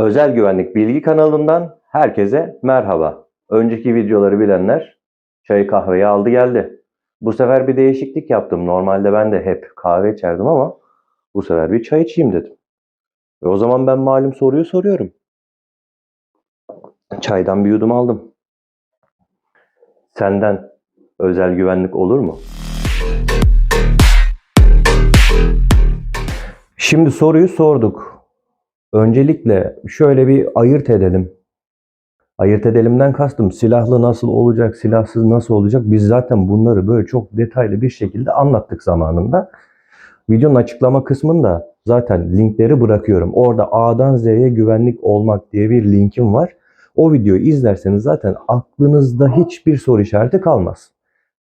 Özel Güvenlik Bilgi kanalından herkese merhaba. Önceki videoları bilenler çayı kahveyi aldı geldi. Bu sefer bir değişiklik yaptım. Normalde ben de hep kahve içerdim ama bu sefer bir çay içeyim dedim. Ve o zaman ben malum soruyu soruyorum. Çaydan bir yudum aldım. Senden özel güvenlik olur mu? Şimdi soruyu sorduk. Öncelikle şöyle bir ayırt edelim. Ayırt edelimden kastım silahlı nasıl olacak, silahsız nasıl olacak? Biz zaten bunları böyle çok detaylı bir şekilde anlattık zamanında. Videonun açıklama kısmında zaten linkleri bırakıyorum. Orada A'dan Z'ye güvenlik olmak diye bir linkim var. O videoyu izlerseniz zaten aklınızda hiçbir soru işareti kalmaz.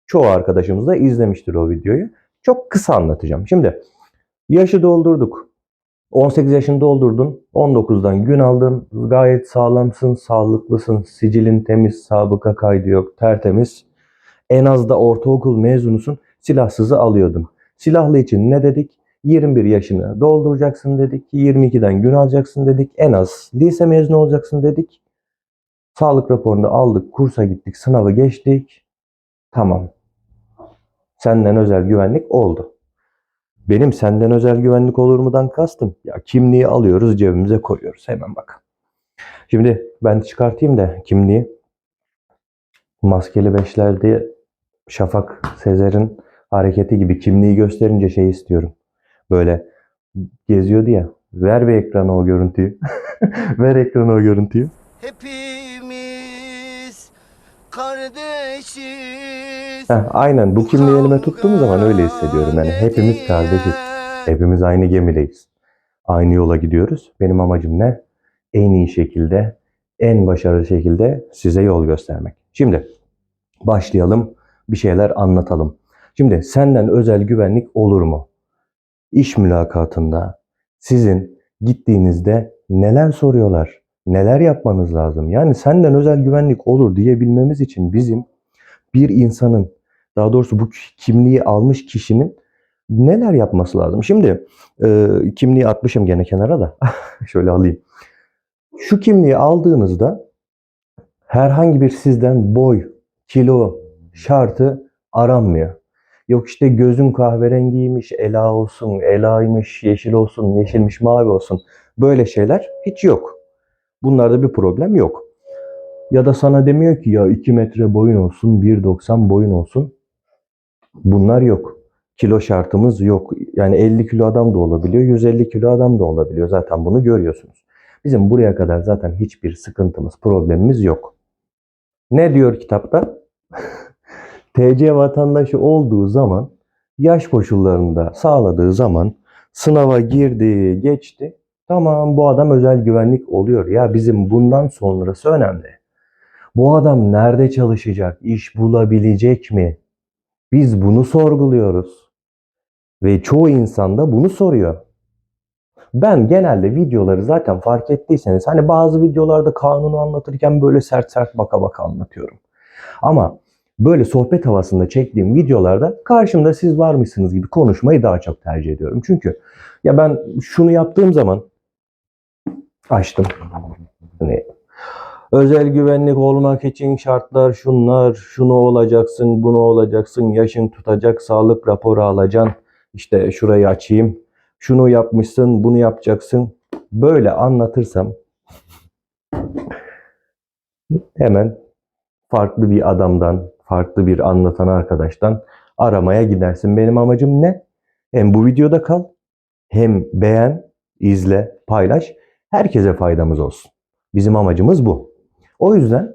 Çoğu arkadaşımız da izlemiştir o videoyu. Çok kısa anlatacağım. Şimdi yaşı doldurduk. 18 yaşını doldurdun. 19'dan gün aldın. Gayet sağlamsın, sağlıklısın. Sicilin temiz, sabıka kaydı yok, tertemiz. En az da ortaokul mezunusun. Silahsızı alıyordun. Silahlı için ne dedik? 21 yaşını dolduracaksın dedik. 22'den gün alacaksın dedik. En az lise mezunu olacaksın dedik. Sağlık raporunu aldık, kursa gittik, sınavı geçtik. Tamam. Senden özel güvenlik oldu. Benim senden özel güvenlik olur mudan kastım. Ya kimliği alıyoruz cebimize koyuyoruz. Hemen bak. Şimdi ben çıkartayım da kimliği. Maskeli beşlerde Şafak Sezer'in hareketi gibi kimliği gösterince şey istiyorum. Böyle geziyordu ya. Ver bir ekrana o görüntüyü. Ver ekrana o görüntüyü. Hepimiz kardeşiz. Heh, aynen bu kimliği elime tuttuğum zaman öyle hissediyorum. Yani hepimiz kardeşiz. Hepimiz aynı gemideyiz. Aynı yola gidiyoruz. Benim amacım ne? En iyi şekilde, en başarılı şekilde size yol göstermek. Şimdi başlayalım. Bir şeyler anlatalım. Şimdi senden özel güvenlik olur mu? İş mülakatında sizin gittiğinizde neler soruyorlar? Neler yapmanız lazım? Yani senden özel güvenlik olur diyebilmemiz için bizim bir insanın daha doğrusu bu kimliği almış kişinin neler yapması lazım? Şimdi e, kimliği atmışım gene kenara da. Şöyle alayım. Şu kimliği aldığınızda herhangi bir sizden boy, kilo şartı aranmıyor. Yok işte gözün kahverengiymiş, ela olsun, elaymış, yeşil olsun, yeşilmiş, mavi olsun. Böyle şeyler hiç yok. Bunlarda bir problem yok. Ya da sana demiyor ki ya 2 metre boyun olsun, 1.90 boyun olsun. Bunlar yok. Kilo şartımız yok. Yani 50 kilo adam da olabiliyor, 150 kilo adam da olabiliyor. Zaten bunu görüyorsunuz. Bizim buraya kadar zaten hiçbir sıkıntımız, problemimiz yok. Ne diyor kitapta? TC vatandaşı olduğu zaman, yaş koşullarında sağladığı zaman sınava girdi, geçti. Tamam bu adam özel güvenlik oluyor. Ya bizim bundan sonrası önemli. Bu adam nerede çalışacak? İş bulabilecek mi? Biz bunu sorguluyoruz. Ve çoğu insan da bunu soruyor. Ben genelde videoları zaten fark ettiyseniz hani bazı videolarda kanunu anlatırken böyle sert sert baka baka anlatıyorum. Ama böyle sohbet havasında çektiğim videolarda karşımda siz var mısınız gibi konuşmayı daha çok tercih ediyorum. Çünkü ya ben şunu yaptığım zaman açtım. Hani özel güvenlik olmak için şartlar şunlar, şunu olacaksın, bunu olacaksın, yaşın tutacak, sağlık raporu alacaksın. İşte şurayı açayım. Şunu yapmışsın, bunu yapacaksın. Böyle anlatırsam hemen farklı bir adamdan, farklı bir anlatan arkadaştan aramaya gidersin. Benim amacım ne? Hem bu videoda kal, hem beğen, izle, paylaş. Herkese faydamız olsun. Bizim amacımız bu. O yüzden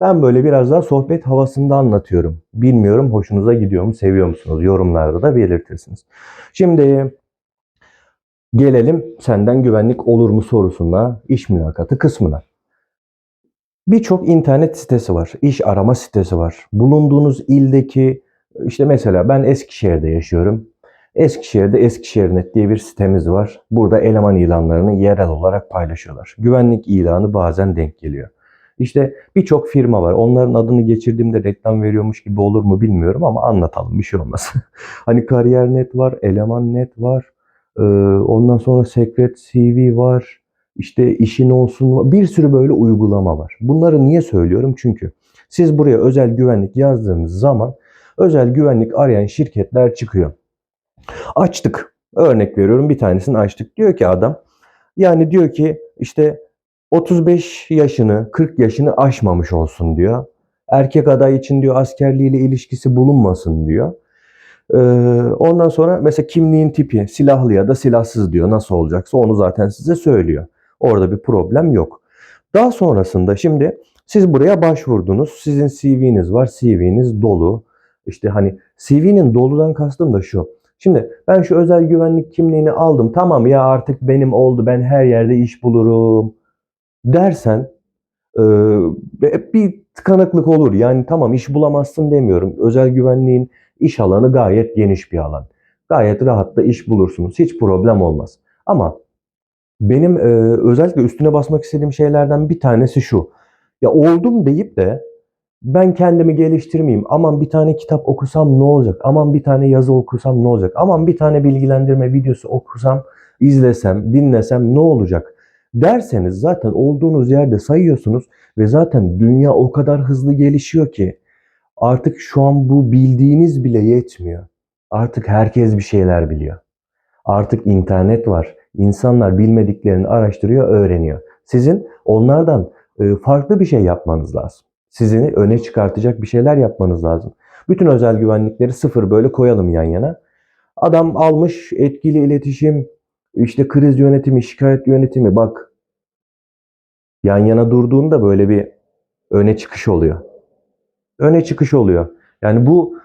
ben böyle biraz daha sohbet havasında anlatıyorum. Bilmiyorum hoşunuza gidiyor mu, seviyor musunuz? Yorumlarda da belirtirsiniz. Şimdi gelelim senden güvenlik olur mu sorusuna, iş mülakatı kısmına. Birçok internet sitesi var, iş arama sitesi var. Bulunduğunuz ildeki, işte mesela ben Eskişehir'de yaşıyorum. Eskişehir'de Eskişehir.net diye bir sitemiz var. Burada eleman ilanlarını yerel olarak paylaşıyorlar. Güvenlik ilanı bazen denk geliyor. İşte birçok firma var. Onların adını geçirdiğimde reklam veriyormuş gibi olur mu bilmiyorum ama anlatalım bir şey olmaz. hani Kariyer.net var, Eleman.net var. Ee, ondan sonra Secret CV var. işte işin olsun bir sürü böyle uygulama var. Bunları niye söylüyorum? Çünkü siz buraya özel güvenlik yazdığınız zaman özel güvenlik arayan şirketler çıkıyor. Açtık. Örnek veriyorum bir tanesini açtık. Diyor ki adam yani diyor ki işte 35 yaşını 40 yaşını aşmamış olsun diyor. Erkek aday için diyor askerliğiyle ilişkisi bulunmasın diyor. Ee, ondan sonra mesela kimliğin tipi silahlı ya da silahsız diyor. Nasıl olacaksa onu zaten size söylüyor. Orada bir problem yok. Daha sonrasında şimdi siz buraya başvurdunuz. Sizin CV'niz var. CV'niz dolu. İşte hani CV'nin doludan kastım da şu. Şimdi ben şu özel güvenlik kimliğini aldım. Tamam ya artık benim oldu. Ben her yerde iş bulurum dersen e, bir tıkanıklık olur. Yani tamam iş bulamazsın demiyorum. Özel güvenliğin iş alanı gayet geniş bir alan. Gayet rahatla iş bulursunuz. Hiç problem olmaz. Ama benim e, özellikle üstüne basmak istediğim şeylerden bir tanesi şu. Ya oldum deyip de ben kendimi geliştirmeyeyim. Aman bir tane kitap okusam ne olacak? Aman bir tane yazı okusam ne olacak? Aman bir tane bilgilendirme videosu okusam, izlesem, dinlesem ne olacak? Derseniz zaten olduğunuz yerde sayıyorsunuz ve zaten dünya o kadar hızlı gelişiyor ki artık şu an bu bildiğiniz bile yetmiyor. Artık herkes bir şeyler biliyor. Artık internet var. İnsanlar bilmediklerini araştırıyor, öğreniyor. Sizin onlardan e, farklı bir şey yapmanız lazım. Sizini öne çıkartacak bir şeyler yapmanız lazım. Bütün özel güvenlikleri sıfır böyle koyalım yan yana. Adam almış etkili iletişim, işte kriz yönetimi, şikayet yönetimi bak yan yana durduğunda böyle bir öne çıkış oluyor. Öne çıkış oluyor. Yani bu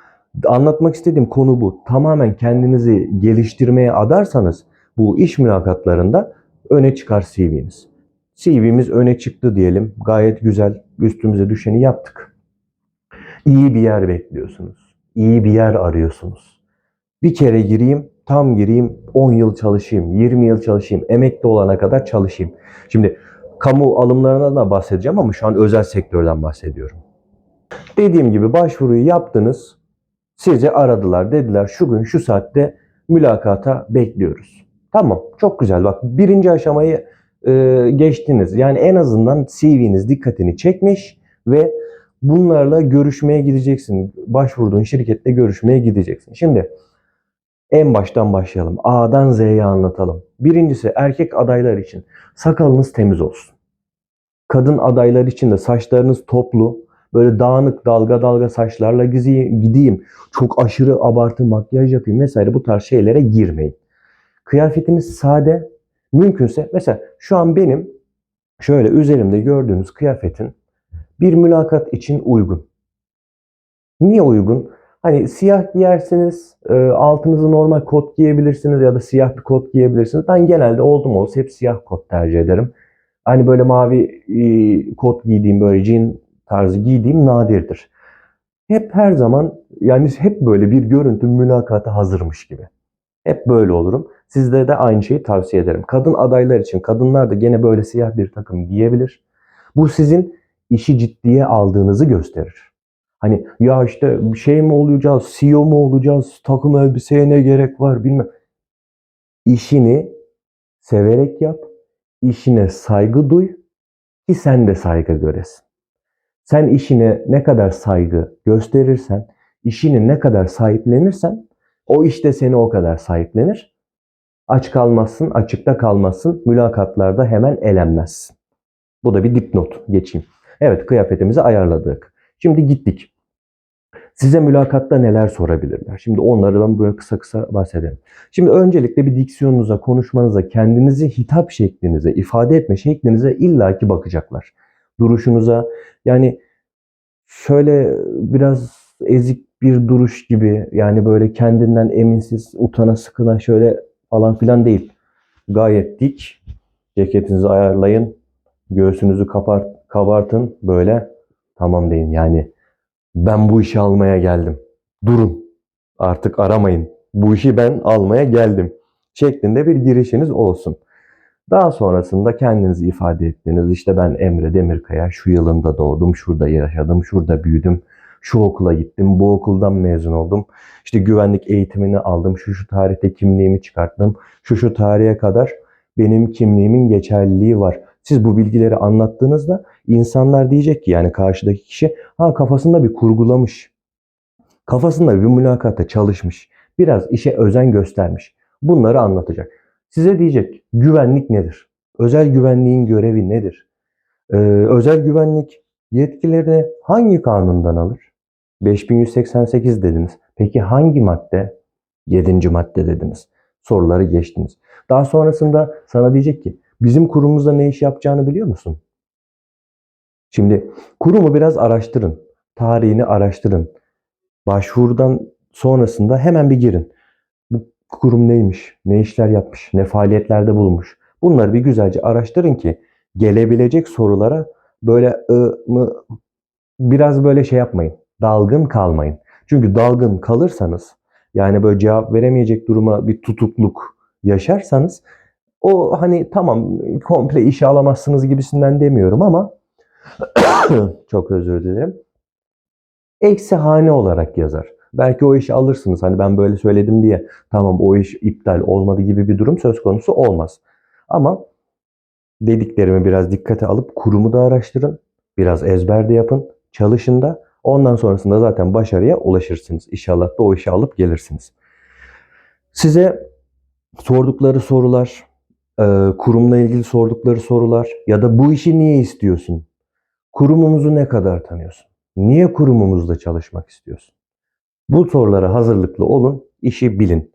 anlatmak istediğim konu bu. Tamamen kendinizi geliştirmeye adarsanız bu iş mülakatlarında öne çıkar CV'niz. CV'miz öne çıktı diyelim. Gayet güzel üstümüze düşeni yaptık. İyi bir yer bekliyorsunuz. İyi bir yer arıyorsunuz. Bir kere gireyim, tam gireyim, 10 yıl çalışayım, 20 yıl çalışayım, emekli olana kadar çalışayım. Şimdi kamu alımlarına da bahsedeceğim ama şu an özel sektörden bahsediyorum. Dediğim gibi başvuruyu yaptınız. Sizi aradılar. Dediler şu gün şu saatte mülakata bekliyoruz. Tamam çok güzel bak birinci aşamayı e, geçtiniz. Yani en azından CV'niz dikkatini çekmiş ve bunlarla görüşmeye gideceksin. Başvurduğun şirkette görüşmeye gideceksin. Şimdi en baştan başlayalım. A'dan Z'ye anlatalım. Birincisi erkek adaylar için sakalınız temiz olsun. Kadın adaylar için de saçlarınız toplu, böyle dağınık dalga dalga saçlarla gideyim, çok aşırı abartı makyaj yapayım vesaire bu tarz şeylere girmeyin. Kıyafetiniz sade, mümkünse mesela şu an benim şöyle üzerimde gördüğünüz kıyafetin bir mülakat için uygun. Niye uygun? Hani siyah giyersiniz, e, altınızı normal kot giyebilirsiniz ya da siyah bir kot giyebilirsiniz. Ben genelde oldum olsa hep siyah kot tercih ederim. Hani böyle mavi e, kot giydiğim, böyle jean tarzı giydiğim nadirdir. Hep her zaman yani hep böyle bir görüntü mülakata hazırmış gibi. Hep böyle olurum. Sizde de aynı şeyi tavsiye ederim. Kadın adaylar için kadınlar da gene böyle siyah bir takım giyebilir. Bu sizin işi ciddiye aldığınızı gösterir. Hani ya işte şey mi olacağız, CEO mu olacağız, takım elbiseye ne gerek var bilmem. İşini severek yap, işine saygı duy ki sen de saygı göresin. Sen işine ne kadar saygı gösterirsen, işini ne kadar sahiplenirsen o işte seni o kadar sahiplenir. Aç kalmazsın, açıkta kalmazsın, mülakatlarda hemen elenmezsin. Bu da bir dipnot geçeyim. Evet kıyafetimizi ayarladık. Şimdi gittik. Size mülakatta neler sorabilirler? Şimdi onlardan böyle kısa kısa bahsedelim. Şimdi öncelikle bir diksiyonunuza, konuşmanıza, kendinizi hitap şeklinize, ifade etme şeklinize illaki bakacaklar. Duruşunuza yani şöyle biraz ezik bir duruş gibi yani böyle kendinden eminsiz, utana sıkına şöyle falan filan değil. Gayet dik. Ceketinizi ayarlayın. Göğsünüzü kapart, kabartın böyle. Tamam deyin yani ben bu işi almaya geldim. Durun. Artık aramayın. Bu işi ben almaya geldim. Şeklinde bir girişiniz olsun. Daha sonrasında kendinizi ifade ettiğiniz işte ben Emre Demirkaya şu yılında doğdum, şurada yaşadım, şurada büyüdüm, şu okula gittim, bu okuldan mezun oldum. İşte güvenlik eğitimini aldım, şu şu tarihte kimliğimi çıkarttım, şu şu tarihe kadar Benim kimliğimin geçerliliği var. Siz bu bilgileri anlattığınızda insanlar diyecek ki yani karşıdaki kişi ha kafasında bir kurgulamış. Kafasında bir mülakatta çalışmış. Biraz işe özen göstermiş. Bunları anlatacak. Size diyecek güvenlik nedir? Özel güvenliğin görevi nedir? Ee, özel güvenlik yetkilerini hangi kanundan alır? 5188 dediniz. Peki hangi madde? 7. madde dediniz. Soruları geçtiniz. Daha sonrasında sana diyecek ki bizim kurumumuzda ne iş yapacağını biliyor musun? Şimdi kurumu biraz araştırın. Tarihini araştırın. Başvurudan sonrasında hemen bir girin. Bu kurum neymiş? Ne işler yapmış? Ne faaliyetlerde bulunmuş? Bunları bir güzelce araştırın ki gelebilecek sorulara böyle mı, biraz böyle şey yapmayın. Dalgın kalmayın. Çünkü dalgın kalırsanız yani böyle cevap veremeyecek duruma bir tutukluk yaşarsanız o hani tamam komple işe alamazsınız gibisinden demiyorum ama çok özür dilerim. Eksi hane olarak yazar. Belki o işi alırsınız. Hani ben böyle söyledim diye tamam o iş iptal olmadı gibi bir durum söz konusu olmaz. Ama dediklerimi biraz dikkate alıp kurumu da araştırın. Biraz ezber de yapın. Çalışın da. Ondan sonrasında zaten başarıya ulaşırsınız. İnşallah da o işi alıp gelirsiniz. Size sordukları sorular, kurumla ilgili sordukları sorular ya da bu işi niye istiyorsun? Kurumumuzu ne kadar tanıyorsun? Niye kurumumuzda çalışmak istiyorsun? Bu sorulara hazırlıklı olun, işi bilin.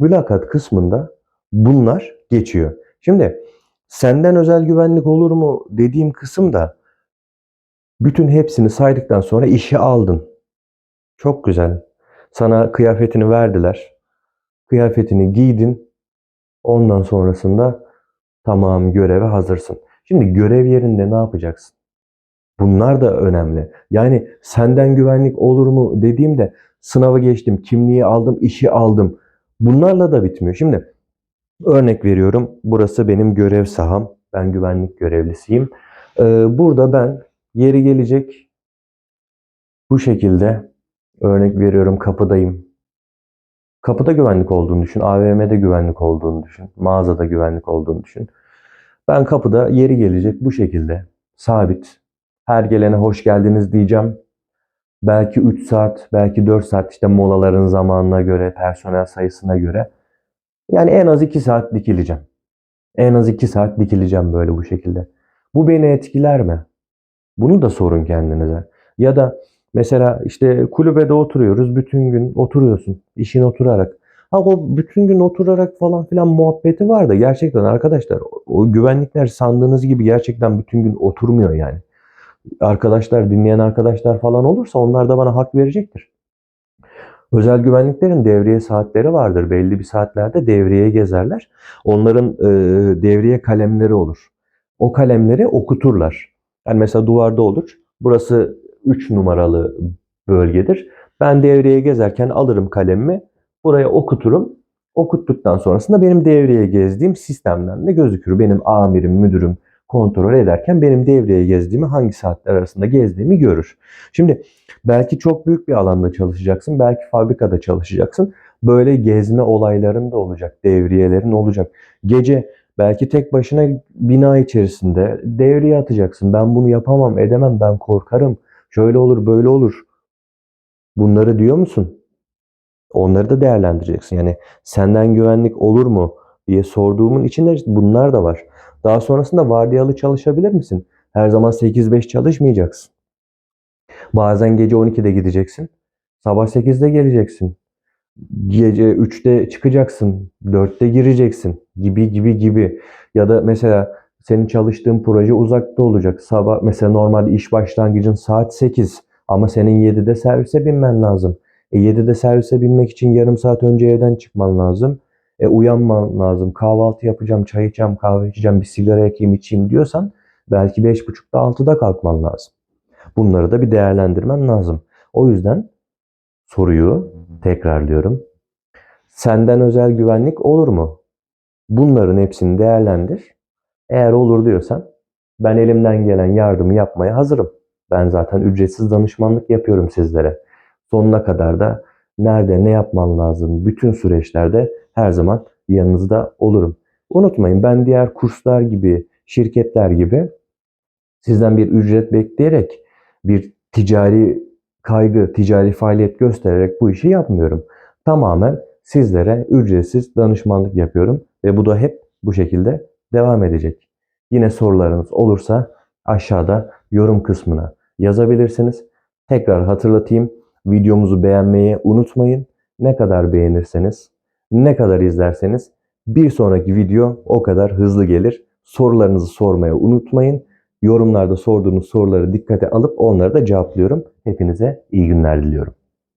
Mülakat kısmında bunlar geçiyor. Şimdi senden özel güvenlik olur mu dediğim kısımda bütün hepsini saydıktan sonra işe aldın. Çok güzel. Sana kıyafetini verdiler. Kıyafetini giydin. Ondan sonrasında tamam göreve hazırsın. Şimdi görev yerinde ne yapacaksın? Bunlar da önemli. Yani senden güvenlik olur mu dediğimde sınavı geçtim, kimliği aldım, işi aldım. Bunlarla da bitmiyor. Şimdi örnek veriyorum. Burası benim görev saham. Ben güvenlik görevlisiyim. Ee, burada ben yeri gelecek bu şekilde örnek veriyorum kapıdayım. Kapıda güvenlik olduğunu düşün. AVM'de güvenlik olduğunu düşün. Mağazada güvenlik olduğunu düşün. Ben kapıda yeri gelecek bu şekilde sabit. Her gelene hoş geldiniz diyeceğim. Belki 3 saat, belki 4 saat işte molaların zamanına göre, personel sayısına göre. Yani en az 2 saat dikileceğim. En az 2 saat dikileceğim böyle bu şekilde. Bu beni etkiler mi? Bunu da sorun kendinize. Ya da mesela işte kulübede oturuyoruz, bütün gün oturuyorsun, işin oturarak. Ha o bütün gün oturarak falan filan muhabbeti var da gerçekten arkadaşlar o güvenlikler sandığınız gibi gerçekten bütün gün oturmuyor yani. Arkadaşlar, dinleyen arkadaşlar falan olursa onlar da bana hak verecektir. Özel güvenliklerin devriye saatleri vardır. Belli bir saatlerde devreye gezerler. Onların e, devriye kalemleri olur. O kalemleri okuturlar. Yani mesela duvarda olur. Burası 3 numaralı bölgedir. Ben devreye gezerken alırım kalemimi. Buraya okuturum. Okuttuktan sonrasında benim devreye gezdiğim sistemden de gözükür. Benim amirim, müdürüm kontrol ederken benim devreye gezdiğimi, hangi saatler arasında gezdiğimi görür. Şimdi belki çok büyük bir alanda çalışacaksın. Belki fabrikada çalışacaksın. Böyle gezme olayların da olacak. Devriyelerin olacak. Gece belki tek başına bina içerisinde devriye atacaksın. Ben bunu yapamam, edemem, ben korkarım. Şöyle olur, böyle olur. Bunları diyor musun? Onları da değerlendireceksin. Yani senden güvenlik olur mu diye sorduğumun içinde bunlar da var. Daha sonrasında vardiyalı çalışabilir misin? Her zaman 8-5 çalışmayacaksın. Bazen gece 12'de gideceksin. Sabah 8'de geleceksin. Gece 3'te çıkacaksın. 4'te gireceksin. Gibi gibi gibi. Ya da mesela senin çalıştığın proje uzakta olacak. Sabah mesela normalde iş başlangıcın saat 8 ama senin 7'de servise binmen lazım. E 7'de servise binmek için yarım saat önce evden çıkman lazım. E uyanman lazım. Kahvaltı yapacağım, çay içeceğim, kahve içeceğim, bir sigara yakayım, içeyim diyorsan belki 5.30'da 6'da kalkman lazım. Bunları da bir değerlendirmen lazım. O yüzden soruyu tekrarlıyorum. Senden özel güvenlik olur mu? Bunların hepsini değerlendir. Eğer olur diyorsan ben elimden gelen yardımı yapmaya hazırım. Ben zaten ücretsiz danışmanlık yapıyorum sizlere. Sonuna kadar da nerede ne yapman lazım bütün süreçlerde her zaman yanınızda olurum. Unutmayın ben diğer kurslar gibi, şirketler gibi sizden bir ücret bekleyerek bir ticari kaygı, ticari faaliyet göstererek bu işi yapmıyorum. Tamamen sizlere ücretsiz danışmanlık yapıyorum ve bu da hep bu şekilde devam edecek. Yine sorularınız olursa aşağıda yorum kısmına yazabilirsiniz. Tekrar hatırlatayım. Videomuzu beğenmeyi unutmayın. Ne kadar beğenirseniz, ne kadar izlerseniz bir sonraki video o kadar hızlı gelir. Sorularınızı sormaya unutmayın. Yorumlarda sorduğunuz soruları dikkate alıp onları da cevaplıyorum. Hepinize iyi günler diliyorum.